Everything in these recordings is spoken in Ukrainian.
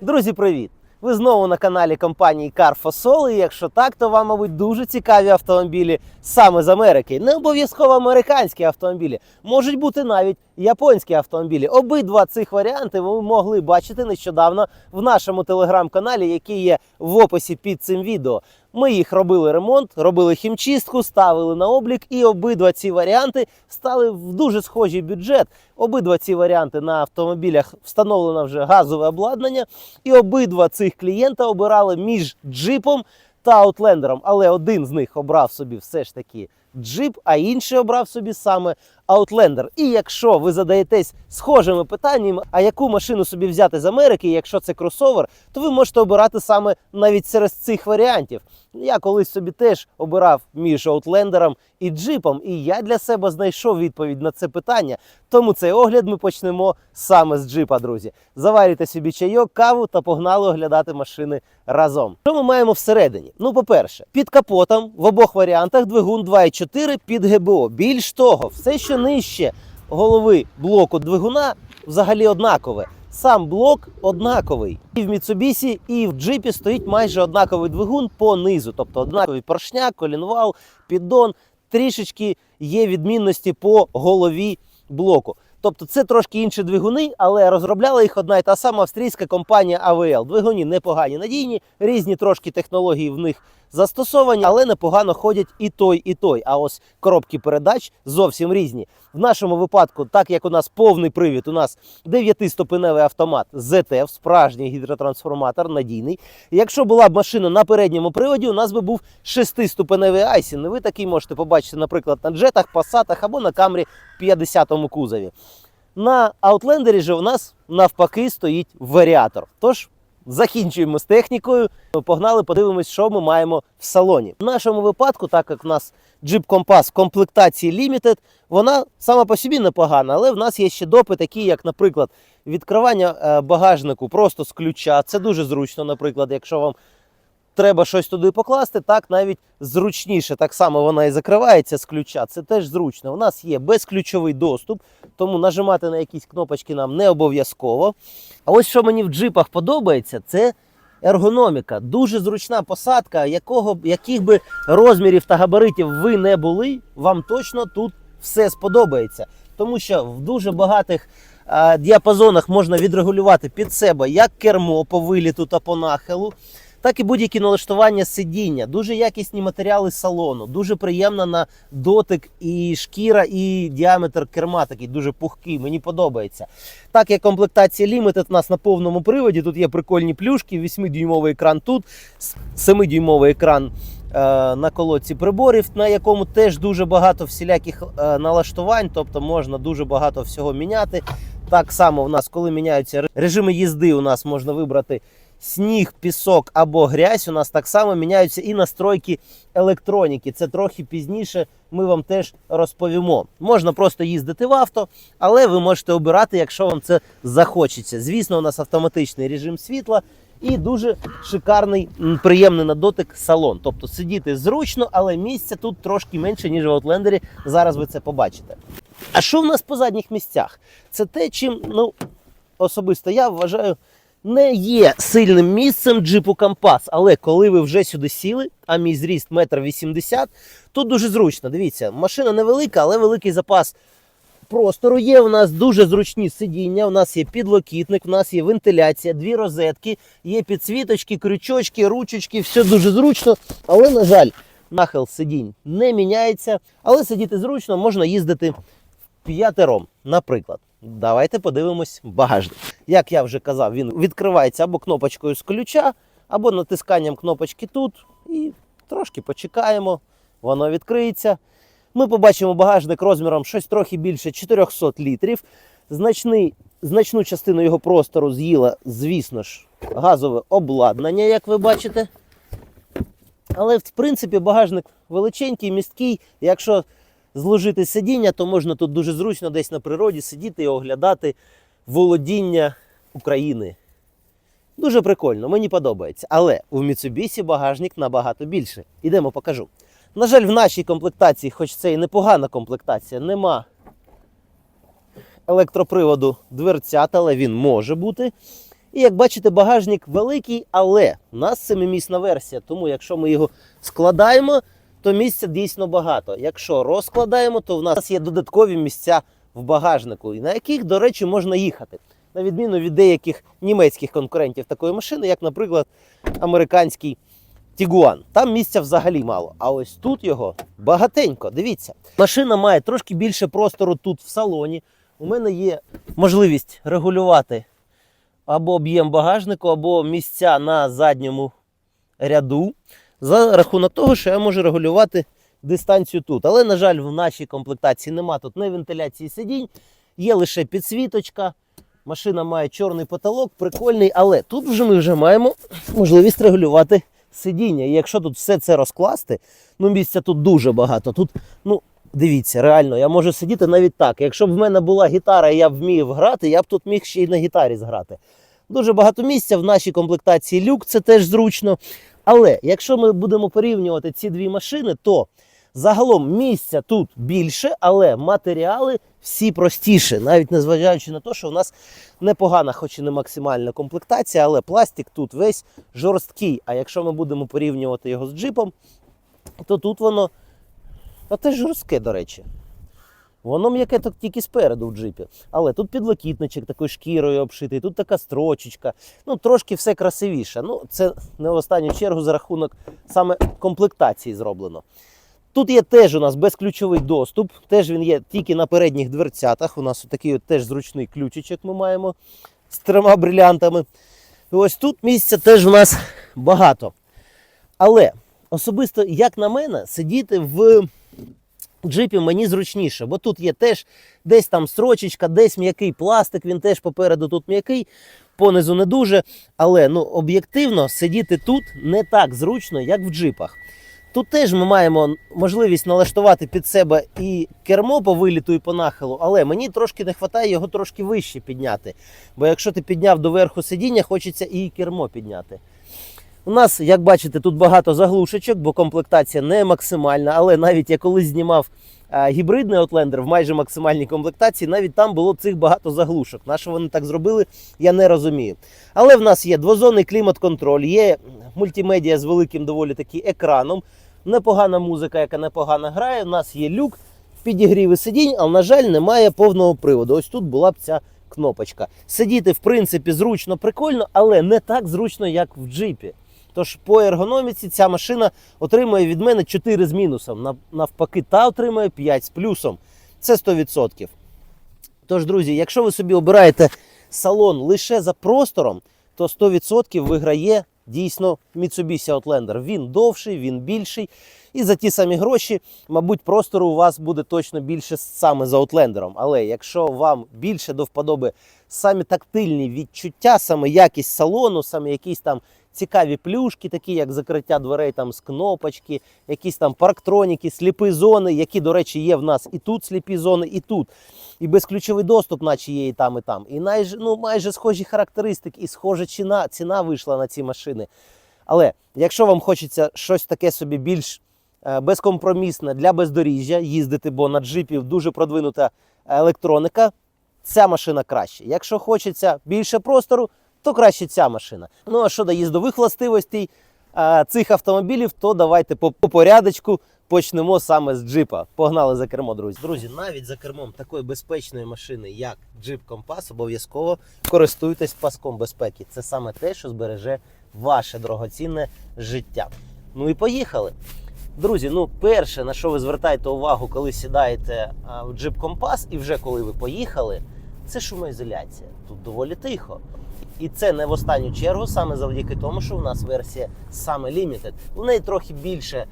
Друзі, привіт! Ви знову на каналі компанії Carfosol, і якщо так, то вам, мабуть, дуже цікаві автомобілі саме з Америки. Не обов'язково американські автомобілі, можуть бути навіть японські автомобілі. Обидва цих варіанти ви могли бачити нещодавно в нашому телеграм-каналі, який є в описі під цим відео. Ми їх робили ремонт, робили хімчистку, ставили на облік, і обидва ці варіанти стали в дуже схожий бюджет. Обидва ці варіанти на автомобілях встановлено вже газове обладнання, і обидва цих клієнта обирали між джипом та аутлендером. Але один з них обрав собі все ж таки джип, а інший обрав собі саме Outlander. І якщо ви задаєтесь схожими питаннями, а яку машину собі взяти з Америки, якщо це кросовер, то ви можете обирати саме навіть серед цих варіантів. Я колись собі теж обирав між Outlanderом і джипом, і я для себе знайшов відповідь на це питання. Тому цей огляд ми почнемо саме з джипа, друзі. Заварюйте собі чайок, каву та погнали оглядати машини разом. Що ми маємо всередині? Ну, по-перше, під капотом в обох варіантах двигун 2.4 під ГБО. Більш того, все, що нижче голови блоку двигуна, взагалі однакове. Сам блок однаковий. І в Mitsubishi, і в джипі стоїть майже однаковий двигун по низу, тобто однаковий поршняк, колінвал, піддон. Трішечки є відмінності по голові блоку. Тобто це трошки інші двигуни, але розробляла їх одна і та сама австрійська компанія AVL. Двигуні непогані, надійні, різні трошки технології в них застосовані, але непогано ходять і той, і той. А ось коробки передач зовсім різні. В нашому випадку, так як у нас повний привід, у нас 9-ступеневий автомат ZF, справжній гідротрансформатор, надійний. Якщо була б машина на передньому приводі, у нас би був 6-ступеневий Айсін. Ви такий можете побачити, наприклад, на джетах, пасатах або на камрі 50-му кузові. На Outlander же у нас навпаки стоїть варіатор. Тож закінчуємо з технікою. Погнали, подивимось, що ми маємо в салоні. В нашому випадку, так як у нас Jeep Compass в комплектації Limited, вона сама по собі непогана, але в нас є ще допи, такі, як, наприклад, відкривання е, багажнику просто з ключа. Це дуже зручно, наприклад, якщо вам треба щось туди покласти, так навіть зручніше. Так само вона і закривається з ключа. Це теж зручно. У нас є безключовий доступ, тому нажимати на якісь кнопочки нам не обов'язково. А ось що мені в джипах подобається, це ергономіка. Дуже зручна посадка, якого, яких би розмірів та габаритів ви не були, вам точно тут все сподобається. Тому що в дуже багатих діапазонах можна відрегулювати під себе як кермо по виліту та по нахилу, так і будь-які налаштування сидіння, дуже якісні матеріали салону, дуже приємна на дотик і шкіра, і діаметр керма такий дуже пухкий. Мені подобається. Так як комплектація Limited у нас на повному приводі, тут є прикольні плюшки, 8-дюймовий екран тут, 7-дюймовий екран. е, На колодці приборів, на якому теж дуже багато всіляких е, налаштувань, тобто можна дуже багато всього міняти. Так само в нас, коли міняються режими їзди, у нас можна вибрати сніг, пісок або грязь. У нас так само міняються і настройки електроніки. Це трохи пізніше ми вам теж розповімо. Можна просто їздити в авто, але ви можете обирати, якщо вам це захочеться. Звісно, у нас автоматичний режим світла. І дуже шикарний, приємний на дотик салон. Тобто сидіти зручно, але місця тут трошки менше, ніж в Outlander. Зараз ви це побачите. А що в нас по задніх місцях? Це те, чим ну, особисто я вважаю, не є сильним місцем джипу Компас. Але коли ви вже сюди сіли, а мій зріст метр вісімдесят, тут дуже зручно. Дивіться, машина невелика, але великий запас простору є. У нас дуже зручні сидіння. У нас є підлокітник, у нас є вентиляція, дві розетки, є підсвіточки, крючочки, ручечки, все дуже зручно. Але, на жаль, нахил сидінь не міняється. Але сидіти зручно, можна їздити п'ятером, наприклад. Давайте подивимось багажник. Як я вже казав, він відкривається або кнопочкою з ключа, або натисканням кнопочки тут. І трошки почекаємо, воно відкриється. Ми побачимо багажник розміром щось трохи більше 400 літрів. Значний, значну частину його простору з'їла, звісно ж, газове обладнання, як ви бачите. Але в принципі багажник величенький, місткий. Якщо зложити сидіння, то можна тут дуже зручно десь на природі сидіти і оглядати володіння України. Дуже прикольно, мені подобається. Але у Mitsubishi багажник набагато більше. Ідемо покажу. На жаль, в нашій комплектації, хоч це і непогана комплектація, нема електроприводу дверцят, але він може бути. І як бачите, багажник великий, але у нас семимісна версія. Тому якщо ми його складаємо, то місця дійсно багато. Якщо розкладаємо, то в нас є додаткові місця в багажнику, і на яких, до речі, можна їхати. На відміну від деяких німецьких конкурентів такої машини, як, наприклад, американський Тігуан. Там місця взагалі мало. А ось тут його багатенько. Дивіться. Машина має трошки більше простору тут в салоні. У мене є можливість регулювати або об'єм багажнику, або місця на задньому ряду. За рахунок того, що я можу регулювати дистанцію тут. Але, на жаль, в нашій комплектації нема тут ні вентиляції сидінь, є лише підсвіточка. Машина має чорний потолок, прикольний, але тут вже ми вже маємо можливість регулювати сидіння. І якщо тут все це розкласти, ну місця тут дуже багато. Тут, ну, дивіться, реально, я можу сидіти навіть так. Якщо б в мене була гітара і я вмів грати, я б тут міг ще й на гітарі зграти. Дуже багато місця в нашій комплектації люк, це теж зручно. Але якщо ми будемо порівнювати ці дві машини, то загалом місця тут більше, але матеріали всі простіші, навіть незважаючи на те, що в нас непогана, хоч і не максимальна комплектація, але пластик тут весь жорсткий. А якщо ми будемо порівнювати його з джипом, то тут воно а теж жорстке, до речі. Воно м'яке тільки спереду в джипі. Але тут підлокітничок такою шкірою обшитий, тут така строчечка. Ну, трошки все красивіше. Ну, це не в останню чергу за рахунок саме комплектації зроблено. Тут є теж у нас безключовий доступ, теж він є тільки на передніх дверцятах. У нас такий от теж зручний ключичок ми маємо з трьома брилянтами. І ось тут місця теж у нас багато. Але особисто, як на мене, сидіти в джипі мені зручніше, бо тут є теж десь там строчечка, десь м'який пластик, він теж попереду тут м'який, понизу не дуже. Але ну, об'єктивно сидіти тут не так зручно, як в джипах. Тут теж ми маємо можливість налаштувати під себе і кермо по виліту і по нахилу, але мені трошки не вистачає його трошки вище підняти. Бо якщо ти підняв до верху сидіння, хочеться і кермо підняти. У нас, як бачите, тут багато заглушечок, бо комплектація не максимальна. Але навіть я колись знімав а, гібридний Outlander в майже максимальній комплектації, навіть там було цих багато заглушок. На що вони так зробили, я не розумію. Але в нас є двозонний клімат-контроль, є мультимедіа з великим доволі таки екраном, непогана музика, яка непогано грає. У нас є люк, підігріви сидінь, але, на жаль, немає повного приводу. Ось тут була б ця кнопочка. Сидіти, в принципі, зручно, прикольно, але не так зручно, як в джипі. Тож по ергономіці ця машина отримує від мене 4 з мінусом. Навпаки, та отримує 5 з плюсом. Це 100%. Тож, друзі, якщо ви собі обираєте салон лише за простором, то 100% виграє дійсно Mitsubishi Outlander. Він довший, він більший. І за ті самі гроші, мабуть, простору у вас буде точно більше саме за Outlander. Але якщо вам більше до вподоби самі тактильні відчуття, саме якість салону, саме якісь там цікаві плюшки, такі як закриття дверей там з кнопочки, якісь там парктроніки, сліпі зони, які, до речі, є в нас і тут сліпі зони, і тут. І безключовий доступ, наче є і там, і там. І найж, ну, майже схожі характеристики, і схожа ціна, ціна вийшла на ці машини. Але якщо вам хочеться щось таке собі більш е, безкомпромісне для бездоріжжя їздити, бо на джипів дуже продвинута електроніка, ця машина краще. Якщо хочеться більше простору, то краще ця машина. Ну а щодо їздових властивостей е, цих автомобілів, то давайте по, по порядочку почнемо саме з джипа. Погнали за кермо, друзі. Друзі, навіть за кермом такої безпечної машини, як джип Компас, обов'язково користуйтесь паском безпеки. Це саме те, що збереже ваше дорогоцінне життя. Ну і поїхали. Друзі, ну перше, на що ви звертаєте увагу, коли сідаєте а, в джип Компас, і вже коли ви поїхали, це шумоізоляція. Тут доволі тихо. І це не в останню чергу, саме завдяки тому, що у нас версія саме Limited. У неї трохи більше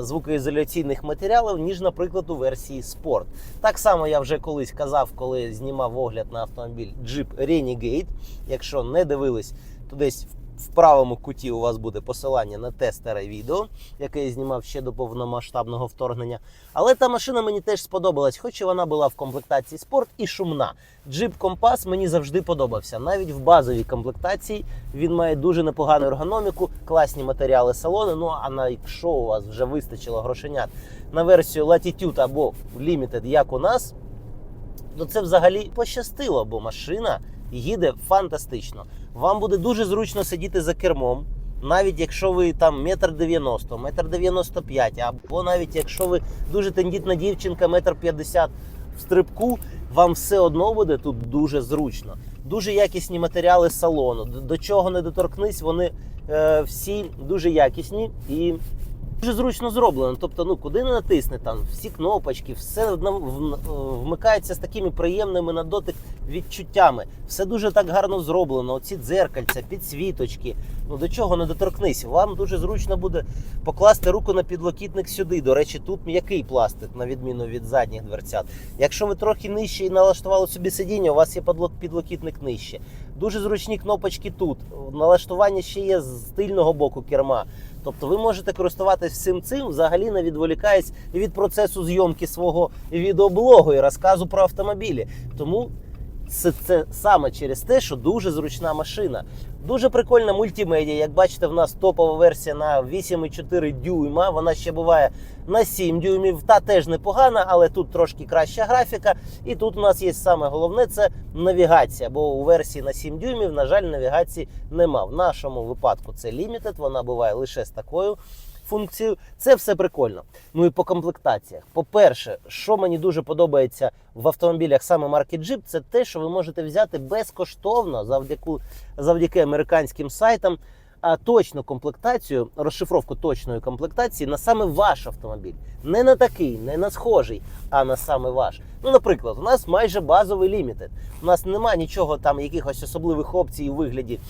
звукоізоляційних матеріалів, ніж, наприклад, у версії Sport. Так само я вже колись казав, коли знімав огляд на автомобіль Jeep Renegade. Якщо не дивились, то десь в правому куті у вас буде посилання на те старе відео, яке я знімав ще до повномасштабного вторгнення. Але та машина мені теж сподобалась, хоч і вона була в комплектації спорт і шумна. Джип Компас мені завжди подобався. Навіть в базовій комплектації він має дуже непогану ергономіку, класні матеріали салону. Ну а на якщо у вас вже вистачило грошенят на версію Latitude або Limited, як у нас, то це взагалі пощастило, бо машина їде фантастично. Вам буде дуже зручно сидіти за кермом. Навіть якщо ви там метр дев'яносто, метр дев'яносто п'ять, або навіть якщо ви дуже тендітна дівчинка, метр п'ятдесят в стрибку, вам все одно буде тут дуже зручно. Дуже якісні матеріали салону. До- чого не доторкнись, вони е, всі дуже якісні і дуже зручно зроблено. Тобто, ну куди не натисне, там всі кнопочки, все в- вмикається з такими приємними на дотик відчуттями. Все дуже так гарно зроблено. Оці дзеркальця, підсвіточки. Ну до чого не доторкнись. Вам дуже зручно буде покласти руку на підлокітник сюди. До речі, тут м'який пластик, на відміну від задніх дверцят. Якщо ви трохи нижче і налаштували собі сидіння, у вас є підлокітник нижче. Дуже зручні кнопочки тут. Налаштування ще є з тильного боку керма. Тобто ви можете користуватись всім цим, взагалі не відволікаючись від процесу зйомки свого відеоблогу і розказу про автомобілі. Тому це, це саме через те, що дуже зручна машина. Дуже прикольна мультимедія. Як бачите, в нас топова версія на 8,4 дюйма. Вона ще буває на 7 дюймів. Та теж непогана, але тут трошки краща графіка. І тут у нас є саме головне це навігація. Бо у версії на 7 дюймів, на жаль, навігації нема. В нашому випадку це Limited, вона буває лише з такою функцією. Це все прикольно. Ну і по комплектаціях. По-перше, що мені дуже подобається в автомобілях саме марки Jeep, це те, що ви можете взяти безкоштовно завдяки, завдяки американським сайтам. А точну комплектацію, розшифровку точної комплектації на саме ваш автомобіль. Не на такий, не на схожий, а на саме ваш. Ну, наприклад, у нас майже базовий лімітед. У нас немає нічого там, якихось особливих опцій у вигляді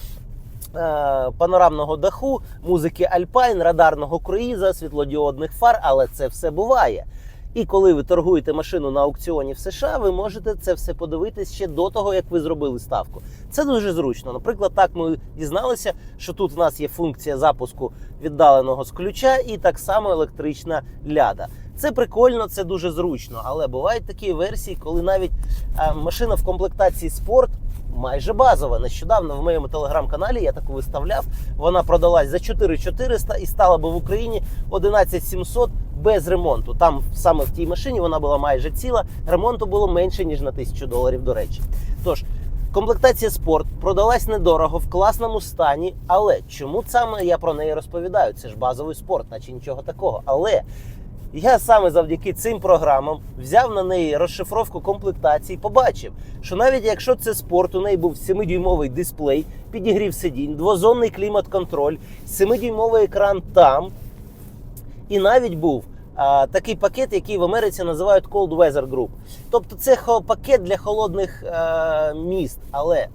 панорамного даху, музики Alpine, радарного круїза, світлодіодних фар, але це все буває. І коли ви торгуєте машину на аукціоні в США, ви можете це все подивитись ще до того, як ви зробили ставку. Це дуже зручно. Наприклад, так ми дізналися, що тут в нас є функція запуску віддаленого з ключа і так само електрична ляда. Це прикольно, це дуже зручно. Але бувають такі версії, коли навіть е, машина в комплектації спорт майже базова. Нещодавно в моєму телеграм-каналі я таку виставляв. Вона продалась за 4400 і стала би в Україні 11700 без ремонту. Там саме в тій машині вона була майже ціла. Ремонту було менше ніж на 1000 доларів. До речі, тож. Комплектація спорт продалась недорого в класному стані, але чому саме я про неї розповідаю? Це ж базовий спорт, наче нічого такого. Але я саме завдяки цим програмам взяв на неї розшифровку комплектації, побачив, що навіть якщо це спорт, у неї був 7-дюймовий дисплей, підігрів сидінь, двозонний клімат-контроль, 7-дюймовий екран там, і навіть був а, такий пакет, який в Америці називають Cold Weather Group. Тобто це пакет для холодних е, міст. Але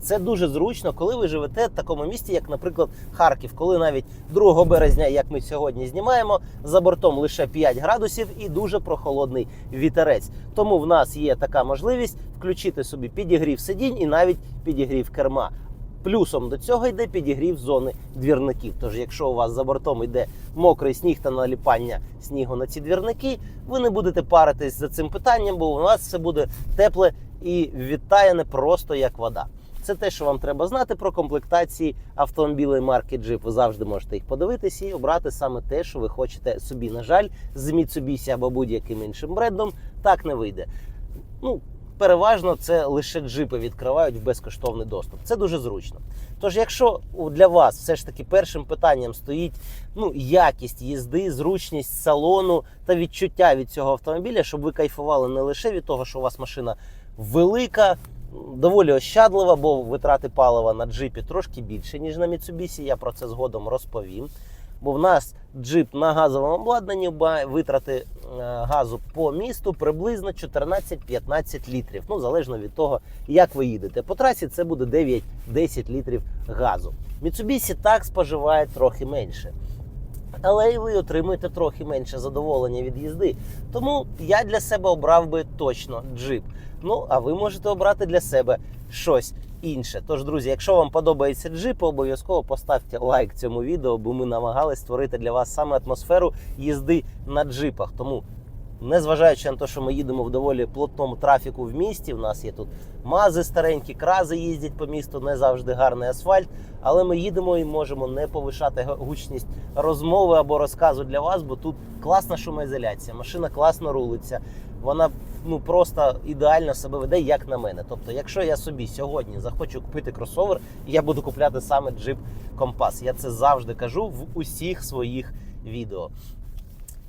це дуже зручно, коли ви живете в такому місті, як, наприклад, Харків, коли навіть 2 березня, як ми сьогодні знімаємо, за бортом лише 5 градусів і дуже прохолодний вітерець. Тому в нас є така можливість включити собі підігрів сидінь і навіть підігрів керма. Плюсом до цього йде підігрів зони двірників. Тож, якщо у вас за бортом йде мокрий сніг та наліпання снігу на ці двірники, ви не будете паритись за цим питанням, бо у вас все буде тепле і відтаяне просто як вода. Це те, що вам треба знати про комплектації автомобілей марки Jeep. Ви завжди можете їх подивитися і обрати саме те, що ви хочете собі. На жаль, з Mitsubishi або будь-яким іншим брендом так не вийде. Ну, переважно це лише джипи відкривають в безкоштовний доступ. Це дуже зручно. Тож, якщо для вас все ж таки першим питанням стоїть ну, якість їзди, зручність салону та відчуття від цього автомобіля, щоб ви кайфували не лише від того, що у вас машина велика, доволі ощадлива, бо витрати палива на джипі трошки більше, ніж на Mitsubishi, я про це згодом розповім. Бо в нас джип на газовому обладнанні витрати е, газу по місту приблизно 14-15 літрів. Ну, залежно від того, як ви їдете. По трасі це буде 9-10 літрів газу. Mitsubishi так споживає трохи менше. Але і ви отримуєте трохи менше задоволення від їзди. Тому я для себе обрав би точно джип. Ну, а ви можете обрати для себе щось інше. Тож, друзі, якщо вам подобається джип, обов'язково поставте лайк цьому відео, бо ми намагалися створити для вас саме атмосферу їзди на джипах. Тому, незважаючи на те, що ми їдемо в доволі плотному трафіку в місті, в нас є тут мази старенькі, крази їздять по місту, не завжди гарний асфальт. Але ми їдемо і можемо не повишати гучність розмови або розказу для вас, бо тут класна шумоізоляція, машина класно рулиться. вона ну просто ідеально себе веде, як на мене. Тобто, якщо я собі сьогодні захочу купити кросовер, я буду купляти саме Jeep Compass. Я це завжди кажу в усіх своїх відео.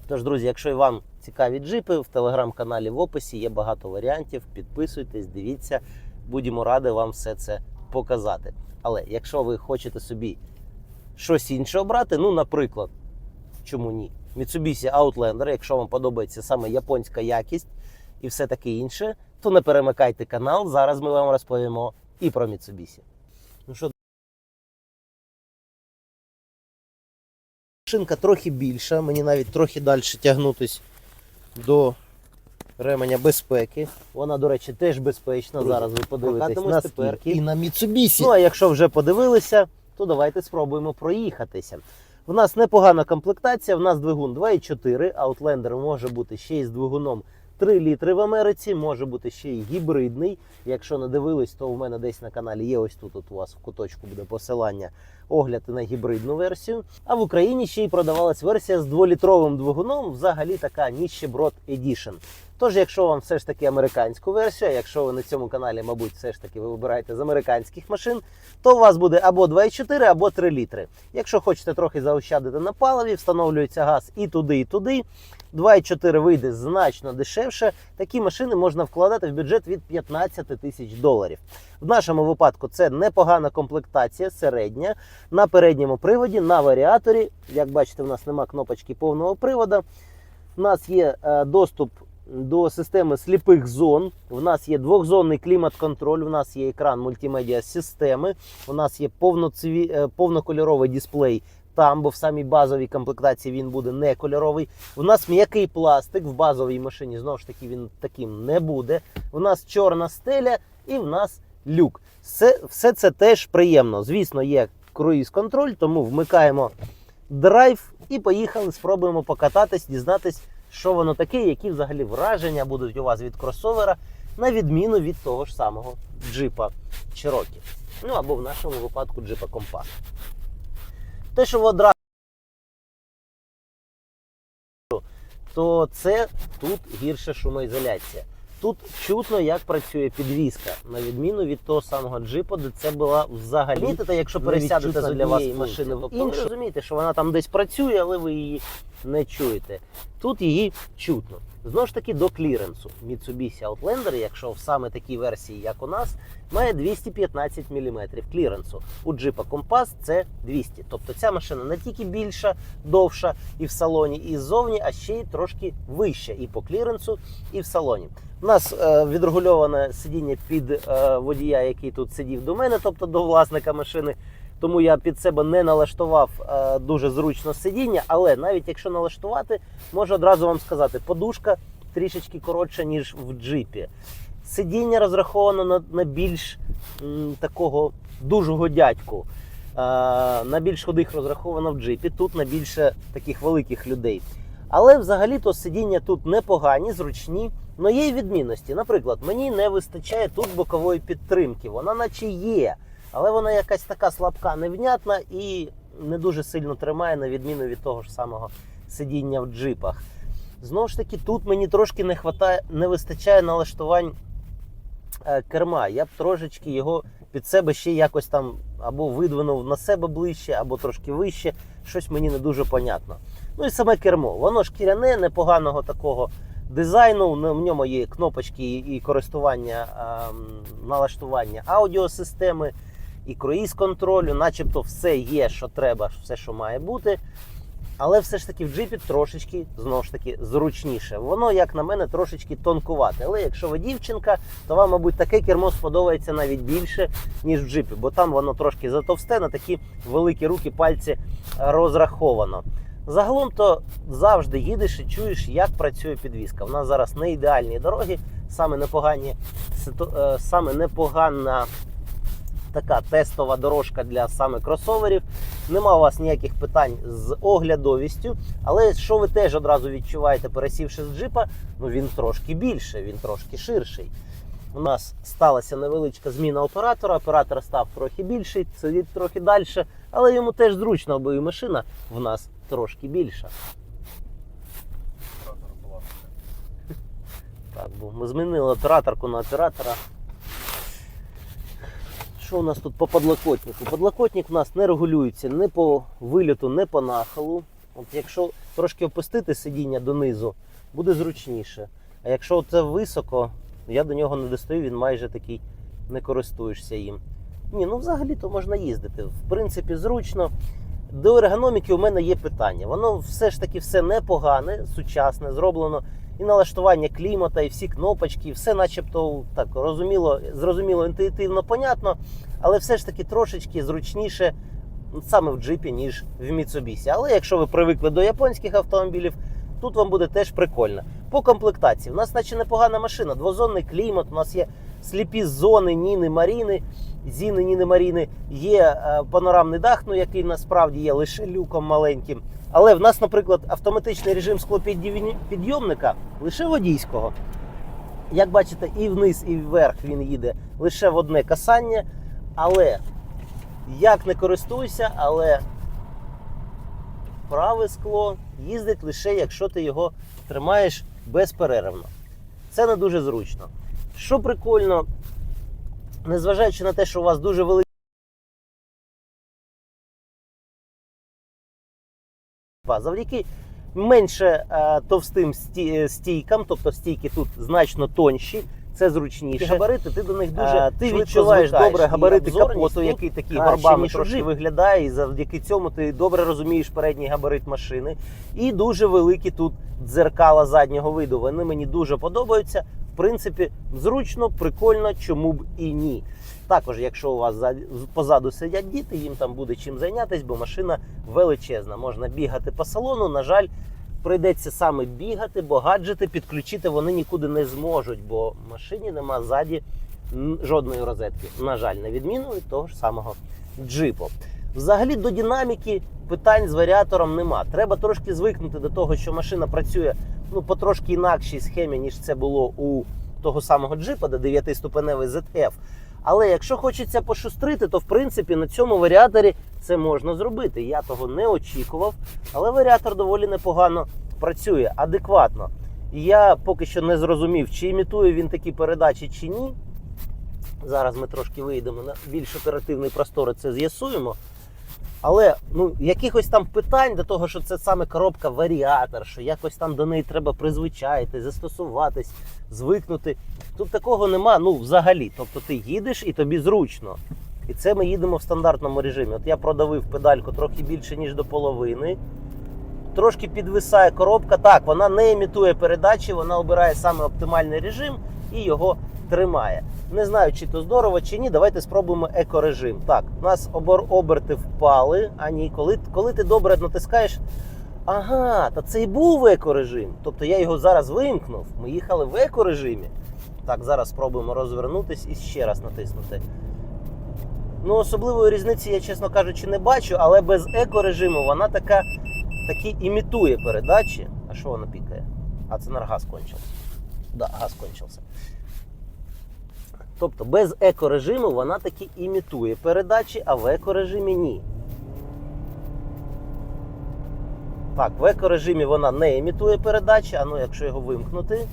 Тож, друзі, якщо і вам цікаві джипи, в телеграм-каналі в описі є багато варіантів. Підписуйтесь, дивіться, будемо раді вам все це показати. Але якщо ви хочете собі щось інше обрати, ну, наприклад, чому ні? Mitsubishi Outlander, якщо вам подобається саме японська якість і все таке інше, то не перемикайте канал. Зараз ми вам розповімо і про Mitsubishi. Ну що, Шинка трохи більша, мені навіть трохи далі тягнутись до ременя безпеки. Вона, до речі, теж безпечна. Друзі, Зараз ви подивитесь на тепер скільки. і на Mitsubishi. Ну а якщо вже подивилися, то давайте спробуємо проїхатися. В нас непогана комплектація, в нас двигун 2,4, Outlander може бути ще й з двигуном 3 літри в Америці, може бути ще й гібридний. Якщо не дивились, то у мене десь на каналі є ось тут. От у вас в куточку буде посилання огляд на гібридну версію. А в Україні ще й продавалась версія з 2-літровим двигуном, взагалі така ніщеброд Edition. Тож, якщо вам все ж таки американську версію, якщо ви на цьому каналі, мабуть, все ж таки ви вибираєте з американських машин, то у вас буде або 2,4, або 3 літри. Якщо хочете трохи заощадити на паливі, встановлюється газ і туди, і туди. 2,4 вийде значно дешевше. Такі машини можна вкладати в бюджет від 15 тисяч доларів. В нашому випадку це непогана комплектація, середня. На передньому приводі, на варіаторі. Як бачите, в нас нема кнопочки повного приводу. У нас є е, доступ до системи сліпих зон. У нас є двохзонний клімат-контроль, у нас є екран мультимедіа системи, у нас є повноцві... е, повнокольоровий дисплей там, бо в самій базовій комплектації він буде не кольоровий. У нас м'який пластик в базовій машині, знову ж таки, він таким не буде. У нас чорна стеля і в нас люк. Все, все це теж приємно. Звісно, є круїз-контроль, тому вмикаємо драйв і поїхали, спробуємо покататись, дізнатись, що воно таке, які взагалі враження будуть у вас від кросовера, на відміну від того ж самого джипа Cherokee. Ну або в нашому випадку джипа Compass. Те, що одразу, то це тут гірша шумоізоляція. Тут чутно, як працює підвізка, на відміну від того самого джипа, де це була взагалі. Помітите, якщо пересядете з для вас машини в іншу, розумієте, що вона там десь працює, але ви її не чуєте. Тут її чутно. Знову ж таки, до кліренсу. Mitsubishi Outlander, якщо в саме такій версії, як у нас, має 215 мм кліренсу. У джипа Compass це 200. Тобто ця машина не тільки більша, довша і в салоні, і ззовні, а ще й трошки вища і по кліренсу, і в салоні. У нас е, відрегульоване сидіння під е, водія, який тут сидів до мене, тобто до власника машини. Тому я під себе не налаштував е, дуже зручно сидіння, але навіть якщо налаштувати, можу одразу вам сказати, подушка трішечки коротша, ніж в джипі. Сидіння розраховано на, на більш м, такого дужого дядьку. Е, на більш худих розраховано в джипі, тут на більше таких великих людей. Але взагалі-то сидіння тут непогані, зручні. але є й відмінності. Наприклад, мені не вистачає тут бокової підтримки. Вона наче є, але вона якась така слабка, невнятна і не дуже сильно тримає, на відміну від того ж самого сидіння в джипах. Знову ж таки, тут мені трошки не хватає, не вистачає налаштувань е, керма. Я б трошечки його під себе ще якось там або видвинув на себе ближче, або трошки вище. Щось мені не дуже понятно. Ну і саме кермо. Воно шкіряне, непоганого такого дизайну. На- В ньому є кнопочки і і користування ем, налаштування аудіосистеми, і круїз контролю, начебто все є, що треба, все, що має бути. Але все ж таки в джипі трошечки знову ж таки зручніше. Воно, як на мене, трошечки тонкувате. Але якщо ви дівчинка, то вам, мабуть, таке кермо сподобається навіть більше, ніж в джипі, бо там воно трошки затовсте, на такі великі руки, пальці розраховано. Загалом то завжди їдеш і чуєш, як працює підвізка. У нас зараз не ідеальні дороги, саме непогані е, саме непогана така тестова дорожка для саме кросоверів. Нема у вас ніяких питань з оглядовістю, але що ви теж одразу відчуваєте, пересівши з джипа, ну він трошки більше, він трошки ширший. У нас сталася невеличка зміна оператора. Оператор став трохи більший, сидить трохи далі, але йому теж зручно, бо і машина в нас трошки більша. Так, бо ми змінили операторку на оператора. Що у нас тут по подлокотнику? Подлокотник у нас не регулюється ні по вильоту, ні по нахилу. От якщо трошки опустити сидіння донизу, буде зручніше. А якщо це високо, я до нього не достаю, він майже такий не користуєшся їм. Ні, ну взагалі то можна їздити. В принципі, зручно. До ергономіки у мене є питання. Воно все ж таки все непогане, сучасне, зроблено і налаштування клімата, і всі кнопочки, все начебто так розуміло, зрозуміло, інтуїтивно, понятно, але все ж таки трошечки зручніше саме в джипі, ніж в Mitsubishi. Але якщо ви привикли до японських автомобілів, тут вам буде теж прикольно. По комплектації, у нас наче непогана машина, двозонний клімат, у нас є сліпі зони, ніни, маріни, зіни, ніни, маріни, є е, панорамний дах, ну який насправді є лише люком маленьким. Але в нас, наприклад, автоматичний режим склопідйомника лише водійського. Як бачите, і вниз, і вверх він їде лише в одне касання. Але як не користуйся, але праве скло їздить лише якщо ти його тримаєш безперервно. Це не дуже зручно. Що прикольно, незважаючи на те, що у вас дуже великий завдяки менше е, товстим сті- е, стійкам, тобто стійки тут значно тонші. Це зручніше. Габарити, ти до них дуже Е, ти відчуваєш звикаєш. добре габарити капоту, який такий горбами трошки Jeep. виглядає, і завдяки цьому ти добре розумієш передній габарит машини. І дуже великі тут дзеркала заднього виду. Вони мені дуже подобаються. В принципі, зручно, прикольно, чому б і ні. Також, якщо у вас позаду сидять діти, їм там буде чим зайнятися, бо машина величезна. Можна бігати по салону. На жаль, прийдеться саме бігати, бо гаджети підключити вони нікуди не зможуть, бо машині нема ззаді жодної розетки. На жаль, на відміну від того ж самого джипу. Взагалі до динаміки питань з варіатором нема. Треба трошки звикнути до того, що машина працює ну, по трошки інакшій схемі, ніж це було у того самого джипа, де 9-ступеневий ZF. Але якщо хочеться пошустрити, то в принципі на цьому варіаторі це можна зробити. Я того не очікував, але варіатор доволі непогано працює, адекватно. І Я поки що не зрозумів, чи імітує він такі передачі чи ні. Зараз ми трошки вийдемо на більш оперативний простор і це з'ясуємо. Але ну, якихось там питань до того, що це саме коробка варіатор, що якось там до неї треба призвичаїти, застосуватись, звикнути. Тут такого нема, ну взагалі. Тобто ти їдеш і тобі зручно. І це ми їдемо в стандартному режимі. От я продавив педальку трохи більше, ніж до половини. Трошки підвисає коробка. Так, вона не імітує передачі, вона обирає саме оптимальний режим і його тримає. Не знаю, чи то здорово, чи ні. Давайте спробуємо екорежим. Так, у нас обор оберти впали. А ні, коли, коли ти добре натискаєш. Ага, та це і був екорежим. Тобто я його зараз вимкнув. Ми їхали в екорежимі. Так, зараз спробуємо розвернутись і ще раз натиснути. Ну, особливої різниці я, чесно кажучи, не бачу, але без екорежиму вона така таки імітує передачі. А що вона пікає? А це газ кончився. Да, газ кончився. Тобто без екорежиму вона таки імітує передачі, а в екорежимі ні. Так, в екорежимі вона не імітує передачі, а ну якщо його вимкнути.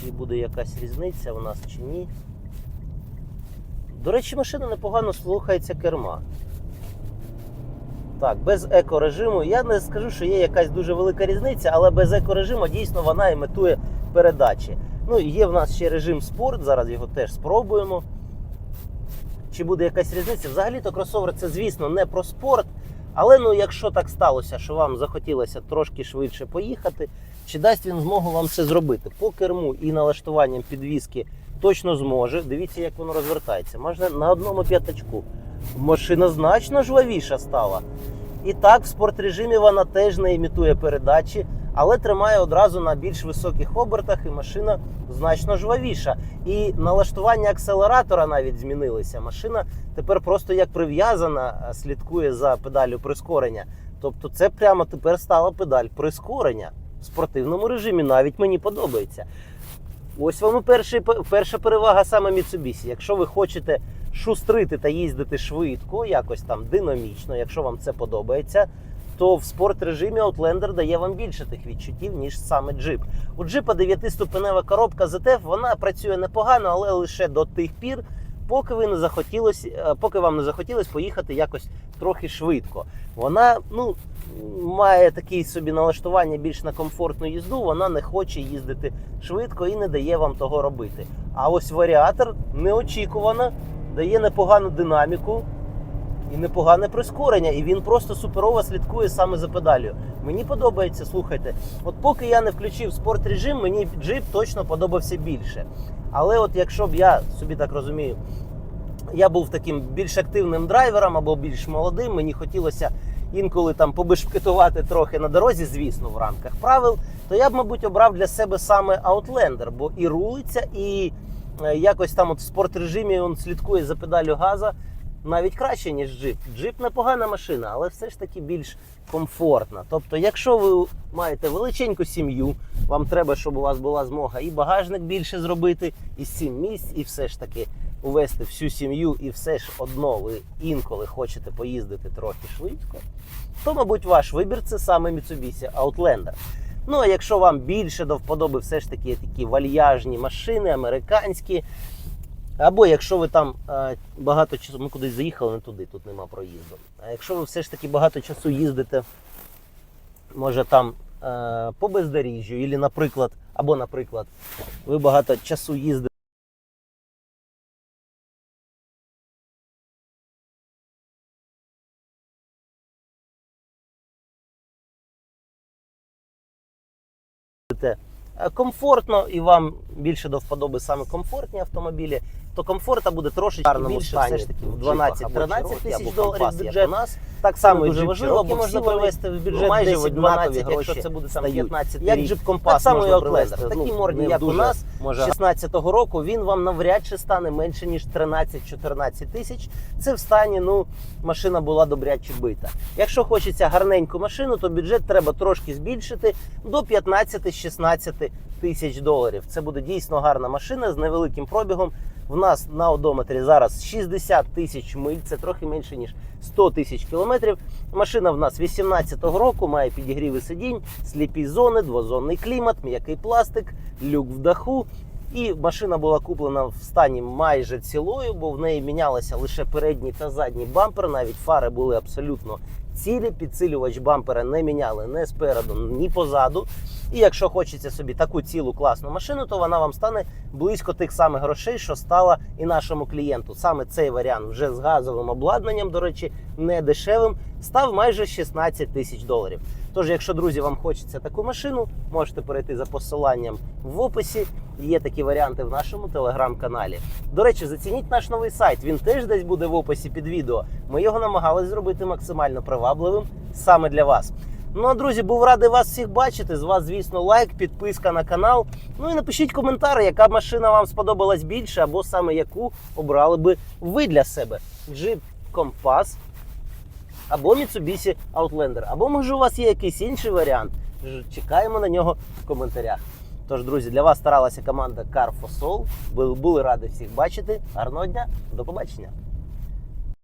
Чи буде якась різниця у нас чи ні. До речі, машина непогано слухається керма. Так, без екорежиму. Я не скажу, що є якась дуже велика різниця, але без екорежиму дійсно вона імітує передачі. Ну, є в нас ще режим спорт, зараз його теж спробуємо. Чи буде якась різниця? Взагалі-то кросовер це, звісно, не про спорт. Але ну, якщо так сталося, що вам захотілося трошки швидше поїхати, чи дасть він змогу вам це зробити? По керму і налаштуванням підвіски точно зможе. Дивіться, як воно розвертається. Можна на одному п'ятачку. Машина значно жвавіша стала. І так, в спортрежимі вона теж не імітує передачі, але тримає одразу на більш високих обертах, і машина значно жвавіша. І налаштування акселератора навіть змінилися. Машина тепер просто як прив'язана, слідкує за педалю прискорення. Тобто, це прямо тепер стала педаль прискорення в спортивному режимі. Навіть мені подобається. Ось вам перший, перша перевага саме Mitsubishi. Якщо ви хочете шустрити та їздити швидко, якось там динамічно, якщо вам це подобається, то в спорт режимі Outlander дає вам більше тих відчуттів, ніж саме джип. У джипа 9-ступенева коробка ZF, вона працює непогано, але лише до тих пір, поки ви не захотілось, е, поки вам не захотілось поїхати якось трохи швидко. Вона ну, має таке собі налаштування більш на комфортну їзду, вона не хоче їздити швидко і не дає вам того робити. А ось варіатор неочікувано дає непогану динаміку і непогане прискорення, і він просто суперово слідкує саме за педалю. Мені подобається, слухайте, от поки я не включив спорт режим, мені джип точно подобався більше. Але от якщо б я собі так розумію, я був таким більш активним драйвером або більш молодим, мені хотілося інколи там побешкетувати трохи на дорозі, звісно, в рамках правил, то я б, мабуть, обрав для себе саме Outlander, бо і рулиться, і е, якось там от в спорт режимі він слідкує за педалю газа навіть краще, ніж джип. Джип непогана машина, але все ж таки більш комфортна. Тобто, якщо ви маєте величеньку сім'ю, вам треба, щоб у вас була змога і багажник більше зробити, і сім місць, і все ж таки увести всю сім'ю, і все ж одно ви інколи хочете поїздити трохи швидко, то, мабуть, ваш вибір це саме Mitsubishi Outlander. Ну а якщо вам більше до вподоби все ж таки такі вальяжні машини, американські, або якщо ви там е, багато часу, ми кудись заїхали, не туди, тут нема проїзду. А якщо ви все ж таки багато часу їздите, може там е, по бездоріжжю, або, наприклад, або, наприклад, ви багато часу їздите. е, Комфортно і вам більше до вподоби саме комфортні автомобілі, то комфорта буде трошечки гарному більше, стані, все ж таки в в 12-13 тисяч доларів бюджет. у нас. Так само дуже важливо, бо можна привести в бюджет майже 10 в 12, якщо це буде там 15 Як джип Так компас само і можна Такі Ну, морді, як у нас, може, 16-го року він вам навряд чи стане менше ніж 13-14 тисяч. Це в стані, ну, машина була добряче бита. Якщо хочеться гарненьку машину, то бюджет треба трошки збільшити до 15-16 тисяч доларів. Це буде дійсно гарна машина з невеликим пробігом. В нас на одометрі зараз 60 тисяч миль, це трохи менше ніж 100 тисяч кілометрів. Машина в нас 18-го року, має підігріви сидінь, сліпі зони, двозонний клімат, м'який пластик, люк в даху. І машина була куплена в стані майже цілою, бо в неї мінялися лише передній та задній бампер. Навіть фари були абсолютно цілі. Підсилювач бампера не міняли не спереду, ні позаду. І якщо хочеться собі таку цілу класну машину, то вона вам стане близько тих самих грошей, що стала і нашому клієнту. Саме цей варіант вже з газовим обладнанням, до речі, не дешевим, став майже 16 тисяч доларів. Тож, якщо друзі, вам хочеться таку машину, можете перейти за посиланням в описі. Є такі варіанти в нашому телеграм-каналі. До речі, зацініть наш новий сайт. Він теж десь буде в описі під відео. Ми його намагались зробити максимально привабливим саме для вас. Ну а друзі, був радий вас всіх бачити. З вас, звісно, лайк, підписка на канал. Ну і напишіть коментар, яка машина вам сподобалась більше, або саме яку обрали би ви для себе. Jeep Compass або Mitsubishi Outlander, або може у вас є якийсь інший варіант. Чекаємо на нього в коментарях. Тож, друзі, для вас старалася команда Car for Soul. Були, раді всіх бачити. Гарного дня, до побачення.